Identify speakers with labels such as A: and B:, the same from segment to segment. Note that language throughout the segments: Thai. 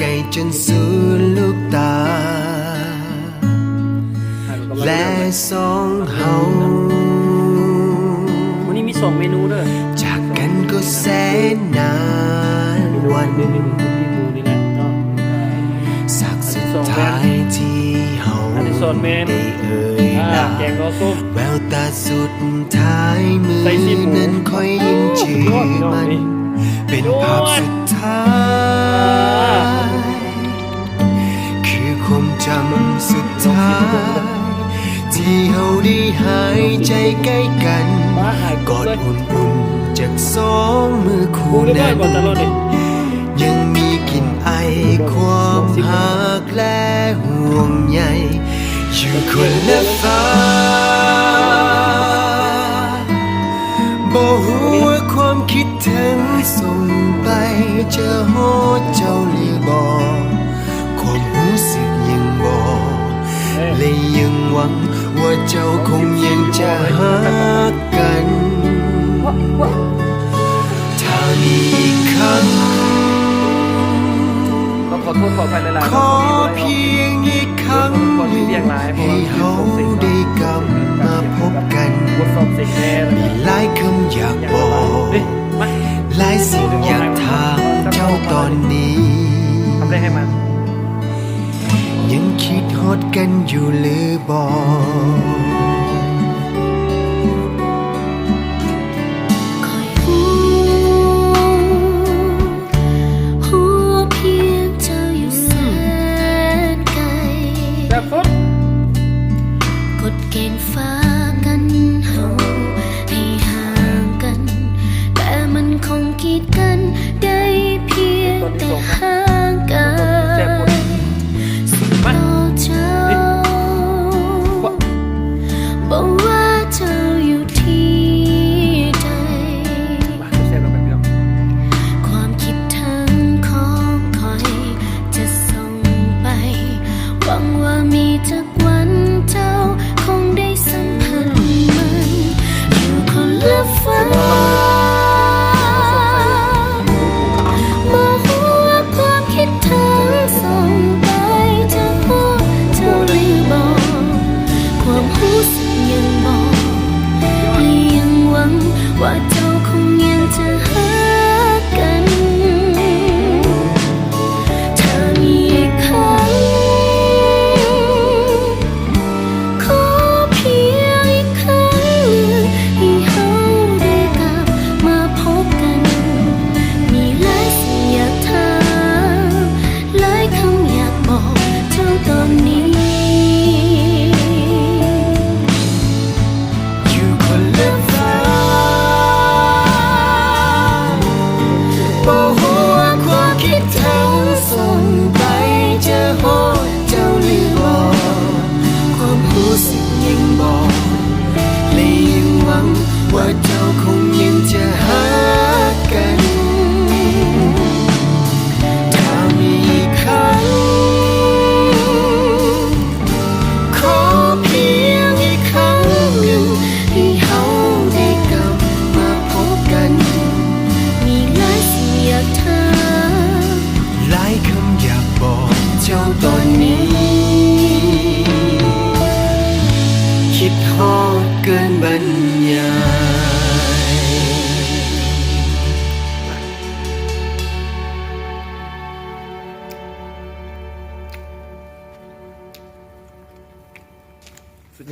A: ไก่
B: จนสุดลูกตา
A: หันกำลัง
B: และสองเฮา
A: วันนี้มีสองเมนูเด้อ
B: จากกันก็แสนนานวัน
A: เมนูมีหมูนี่แหละเนาะ
B: สักสุดท้ายที่เฮา
A: อันที่สองแม่น
B: ได้เอ่ย
A: อ่า
B: ลา
A: แกงรอส้ม
B: แววตาสุดท้ายมือ
A: ใส่ซีหมู
B: นั้นค่อยยิ้มชื่อ
A: โอ้ยพี่น้อง
B: มัน
A: นี่
B: เป็นภาพสุดท้ายคือความจำสุดท้าย ที่เฮาได้หายใจใกล้กันกอดอุ่นๆจากสองมือคู่นั้น
A: ยั
B: งมีกลิ่นไอความหักและห่วงใยอยู่คนละฟ้าบ่ฮู้ว่าความคิดถึงส่งไปเจอโหดจ ว่าเจ้าคงยังจะหักกัน ถ้ามีอีกครั้ง
A: ต้องขอโทษขออภัยหลายๆ
B: ขอเพียงอีกครั้งหนึ่งให้เขาได้กลับมาพบกัน
A: บทสอบเสร็จแน่เลย
B: มีหลายคำอยากบอก
A: เฮ้ยมา
B: หลายสิ่งอยากถามเจ้าตอนนี้
A: ทำได้ให้มัน
B: คิดฮอดกันอยู่หรือบอก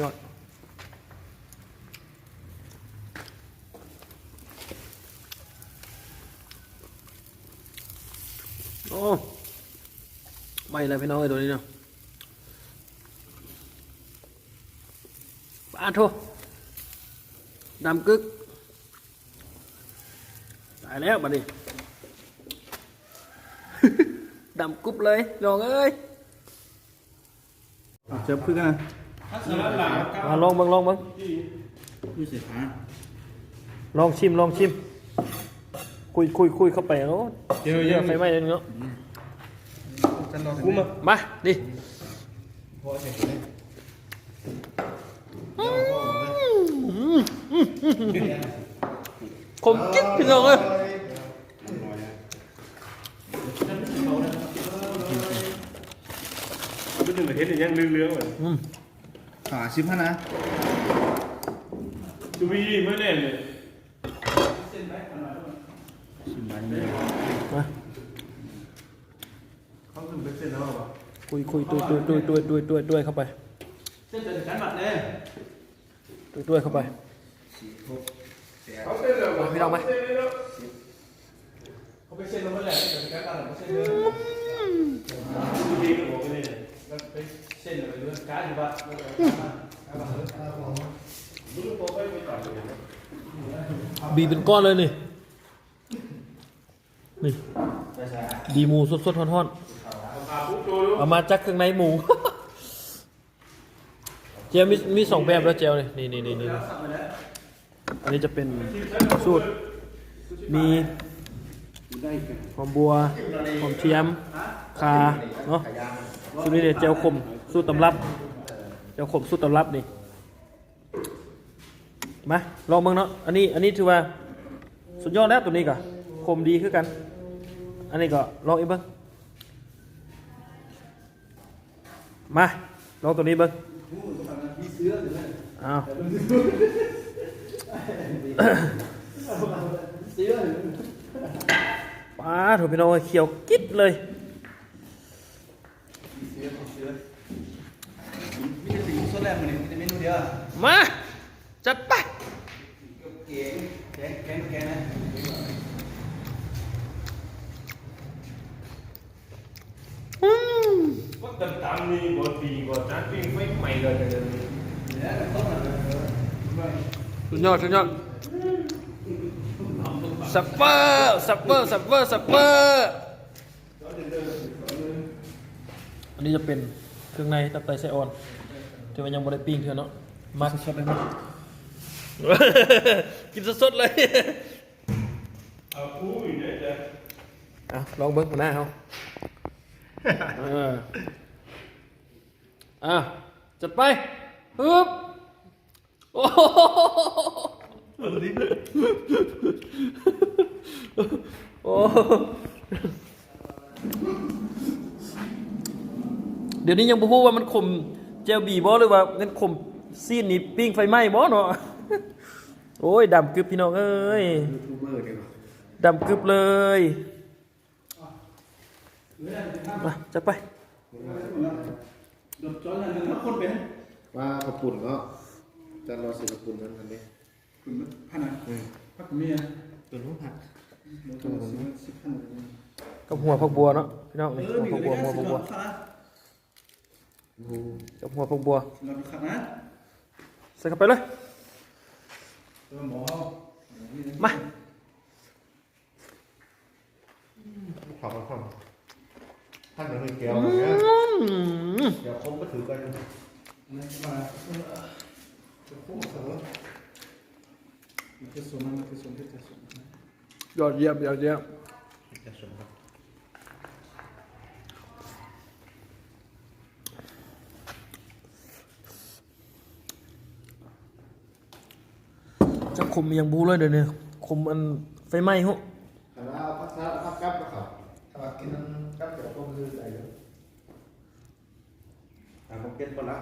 C: ยอ
A: ดโอ้ไม่เลยพี่น้องไอ้ตัวนี้เนาะปาโทดำกึกตายแล้วบัดนี้ ดำกุ๊บเลยลองเอ้ย
D: เจ็บคือกันนะ
A: มาลองเบังลองเบัง
E: ผู้เสียหาย
A: ลองชิมลองชิม คุยคุยคุยเข้าไปเนาะเยอะไฟไหม้เลยเนาะ
E: จะรอ
A: กูมามาดิ
E: พอเสร็จเลย
A: คมกิ๊บพี่น้องเอ้ย
D: ไม่ถึงเห็นอย่างเรื่องๆเลย
A: อืม
E: ขาชิมฮะนะ
D: ดูวีเมื่อแน่เลย
E: ชิมมันเลย
A: มา
D: เขาถึงเป็นเส้นแล้วป่ะ
A: คุยคุยตุยตุยตุยตุยตุยตุยตุยเข้าไป
E: เส้นจะถึงกันหมัดเลย
A: ตุยตุยเข้าไป
D: เขาเส้นแล้ว
A: พี่น้องไหม
E: เขาไปเส้นแล้วเมื่อไหร่จะถึงกันกันหรือเส้นเดิม
D: ดูวีก็บอกไปเลย
E: แล้วไป บี
A: เป็นก้อนเลยนี่ นี่ ดีหมูสดสดๆฮ้อนๆเอามาจากเครื่องในหมู เจลมีมีสองแบบแล้วเจลนี่นี่นี่นี่นี่อันนี้จะเป็นสูตร มีหอมบัวหอมเทียมคาเนาะสูตรนี้เนี่ยเจลขม สูตรตำรับ เจลขมสูตรตำรับนี่ มาลองเบิ่งเนาะ อันนี้ อันนี้ถือว่า สุดยอดแล้วตัวนี้ก็ขมดีคือกัน อันนี้ก็ลองอีกเบิ่งมา ลองตัวนี้เบิ่งอ้าวป้าถูกพี่น้องเขียวกิ๊ดเลย
E: มีแต่ สิ่งสดแรกมันนี่มีแต่เมนูเดียว
A: มา จัดไป
E: เก๋แกงแกงแกงนะ
A: อืม
D: ก็ตำตำนี่บอดีบอจานปิ้งไม่ใหม่เลยเลย
E: เนี่ยต้มมัน
A: สุดยอดสุดยอดสับเปอร์สับเปอร์สับเปอร์สับเปอร์อันนี้จะเป็นเครื่องในตับไตไส้อ่อน ที่มันยังไม่ได้ปิ้งเท่าเนาะมาสดๆเลยมั้ยกินสดๆเลย
D: เอาคู่อยู่เนี่ยจ้ะ
A: เอาลองเบิ้งหัวหน้าเขาเอออะจัดไปฮึบโอ้โหโอ้โหเดี๋ยวนี้ยังบ่พูดว่ามันขม เจลบีบอหรือว่ามันขมซีนนี่ปิ้งไฟไหม้บอเนาะโอ้ยดำกึบพี่น้องเอ้ย
E: ยูทูบเบอร์ดีกว่า
A: ดำกึบเลยมาจัดไป
E: ดบจ้อนนั่นนะคนเป็น
F: ว่าขอบปุ่นก็จะรอสิขอบปุ่นนั้นกันนี้
E: คุณพันนะพักเมีย
F: เป็นห้องผัก
E: ตัวสิบสิบพัน
A: กับหัวผักบัวเนาะพี่น้องนี่หัวผักบัวหัวผักบัว
F: โอ้โห
A: กับหัวผักบัว
E: เราไปขับนะ
A: ใส่เข้าไปเลย
E: ตัวหมอ
A: มา
F: ขอบคุณท่านเหมือนมีแก้วอย่างเงี้ย
A: อืม
F: เดี๋ยวคมก็ถือกัน
E: นี่มาจะโค้งเสมอมันจะส่งมันจะส่งที่จะส่ง
A: ยอดเยี่ยมยอดเยี่ยม
F: จะสมครับ
A: จะคมยังบูเลยเดี๋ยวนี้คมอันไฟไหม้หุ
F: แต่ว่าเอาพักซะพักกับก็ครับถ้ากินนั้นกับเดี๋ยวต้มคืออะไรเลยอ่าผมเก็ตก่อนละ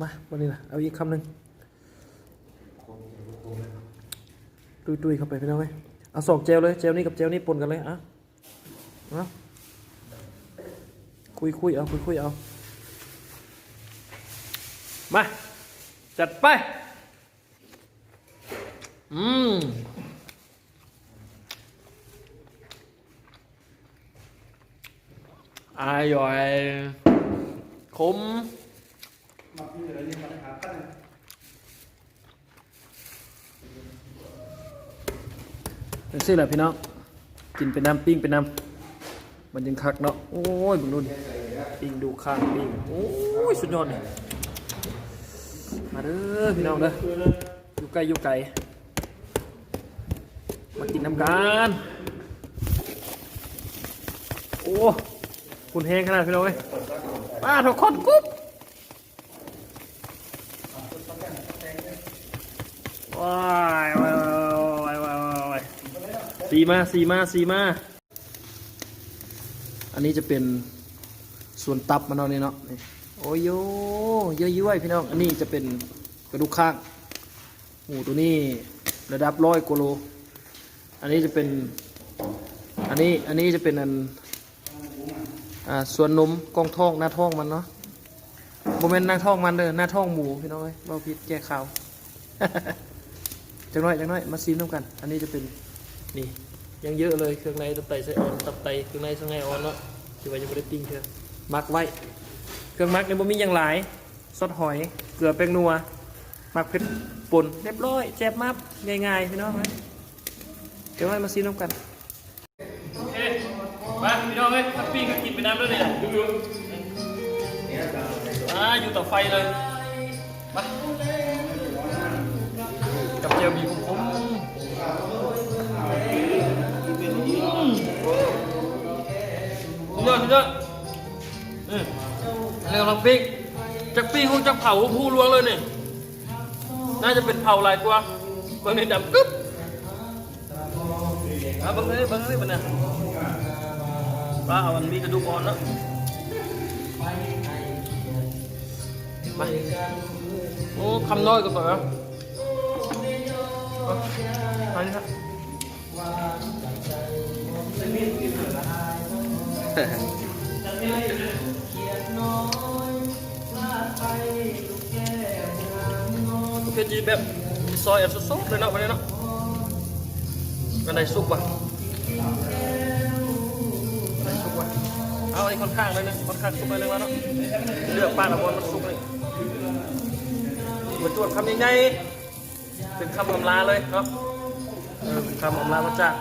A: มาวันนี้นะเอาอีกคำหนึ่ง
F: คงคงเลย
A: ตุยตุยๆเข้าไปพี่น้องไหมเอาสองเจลเลยเจลนี้กับเจลนี้ปนกันเลยอะเอาคุยคุยๆเอาคุยคุยๆเอา มา จัดไป อืมอร่อย ขม
E: นี่ม
A: เป็นสิแหละพี่น้อง กินเป็นน้ำปิ้งเป็นน้ำมันยังคักเนาะ โอ้ยบึงนุ่นปิ้งดูข้างปิ้ง โอ้ย สุดยอดเลยมาเด้อพี่น้องเด้ออยู่ไกลอยู่ไกล มากินน้ำกันโอ้คุณแห้งขนาดพี่น้องเอ้ยป้าทุกคนกุ๊บว้ายว้ายว้ายว้ายว้ายว้ายสีมาสีมาสีมา อันนี้จะเป็นส่วนตับมันเนาะนี่เนาะโอ้ยโยเยอะย้วยพี่น้อง อันนี้จะเป็นกระดูกข้างหมูตัวนี้ระดับร้อยกโล อันนี้จะเป็น อันนี้ อันนี้จะเป็นอัน อ่า ส่วนนมกองท้องหน้าท้องมันเนาะโมเมนต์หน้าท้องมันเด้อหน้าท้องหมูพี่น้องเอ้ยเบาพิษแก้ข่าวจังน้อยจังน้อย มาซีมน้ำกัน อันนี้จะเป็น นี่ ยังเยอะเลย เครื่องในตับไตไส้อ่อน ตับไต เครื่องในไส้อ่อนเนาะที่ว่ายังไม่ได้ปิ้งเชื่อมักไว้ เครื่องมักในบ่มีอย่างหลาย ซอสหอย เกลือแป้งนัว มักเผ็ดป่น เรียบร้อยแจ็บมับง่ายๆพี่น้องไหม เดี๋ยวให้มาซีน้ำกันโอเคมาพี่น้องเอ้ยถ้าปิ้งก็กินไปน้ำแล้วเนี่ยดูอ่าอยู่ต่อไฟเลยมากับเจียวมีผมผมสุดยอดสุดยอดเรื่องเราปิ้งจากปิ้งคงจะเผาผู้ล้วงเลยเนี่ยน่าจะเป็นเผาหลายกว่าเบางในดำกึ๊บ อะเบางเลยเบางเลยมันเนี่ยปลาเอามันมีกระดูกอ่อนเนาะมาโอ้คำน้อยก็ต่อยอะเอาอันนี้ครับก็จีแบบซอยแบบสดๆเลยเนาะวันนี้เนาะ กันไดสุกว่ะกันไดสุกว่ะเอาอันนี้ค่อนข้างเลยนะค่อนข้างสุกเลยเลยว่ะเนาะเลือกปลาละบอลมันสุกเลยเหมือนจวดคำใหญ่ๆเป็นคำอำลาเลยเนาะเออเป็นคำอำลามาจาก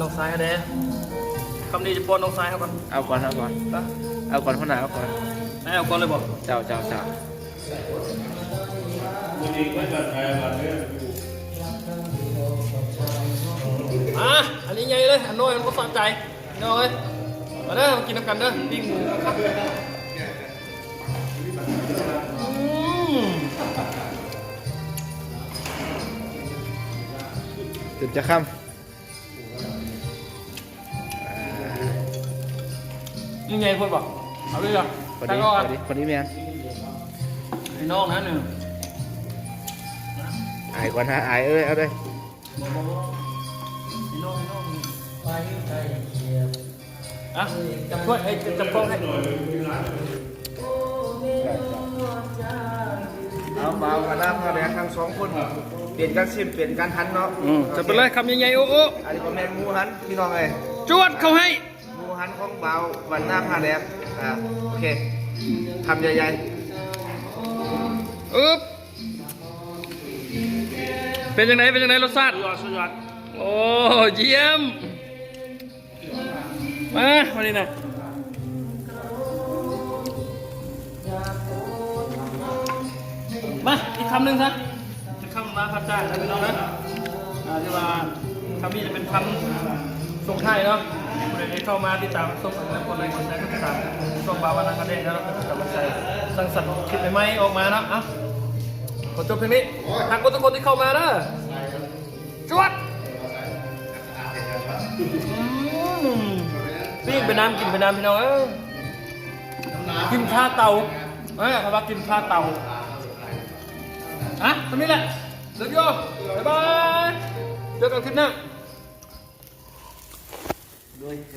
A: น้องซ้ายฮะเด้คำนี้จะปนน้องซ้ายเขาก่อน
F: เอาก่อนเอาก่อน
A: นะ
F: เอาก่อนคนไหนเอาก่อน
A: ให้เอาก่อนเลยบอก
F: เจ้าเจ้าเจ้า
A: อันนี้ใหญ่เลยอันน้อยมันก็สะใจน้อยมาเด้อมากินน้ำกันเด้อปิ้งหมูครับอืม
F: ถึงจะค่
A: นี่ไงคนบอกเอาเลยเหรอำ
F: พอ
A: ตั้
F: ดี
A: งก่อ
F: พอนดีพอดีแมน
A: ไอ้น้องนะหนึ่ง
F: อายก่อนฮะอายเอ้ย เอาเลย
A: ไอ้น้องไอ้น้อง อะจับถ้วยให้จับกล้องให้
F: เอาเบากันนะพ่อแม่ทั้งสองคน เปลี่ยนกันชิมเปลี่ยนกันทันเนาะ
A: จับไปเลยคำใหญ่ๆโอ้โอ้
F: อันนี้ก็แมงมูหันพี่น้องเอ้ย
A: จวดเขาให้
F: หมูหันของเบาวันหน้าผ้าแดงอ่าโอเคทำใหญ่
A: อึ๊บเป็นยังไงเป็นยังไงรสชาติ
D: สุดยอดสุดยอด
A: โอ้เยี่ยม มาวันนี้นะมาอีกคำหนึ่งซะจะคำลาพระเจ้านะพี่น้องนะอ่าที่ว่าคำนี้จะเป็นคำส่งท้ายเนาะคนไหนเข้ามาติดตามส่งสัญญาณคนไหนคนใดก็ติดตามช่วงบาวันนักเด็กแล้วกำลังใจสร้างสรรค์คลิปใหม่ๆออกมาเนาะอะขอจบเพียงนี้ทางคนทุกคนที่เข้ามาเด้อจวดอืม ปิ้งไปน้ำกินไปน้ำพี่น้องเอ้ยกินข้าวเตาเอ้ยเขาว่ากินข้าวเตาอะตรงนี้แหละเดี๋ยวโยบ๊ายบายเจอกันคลิปหน้า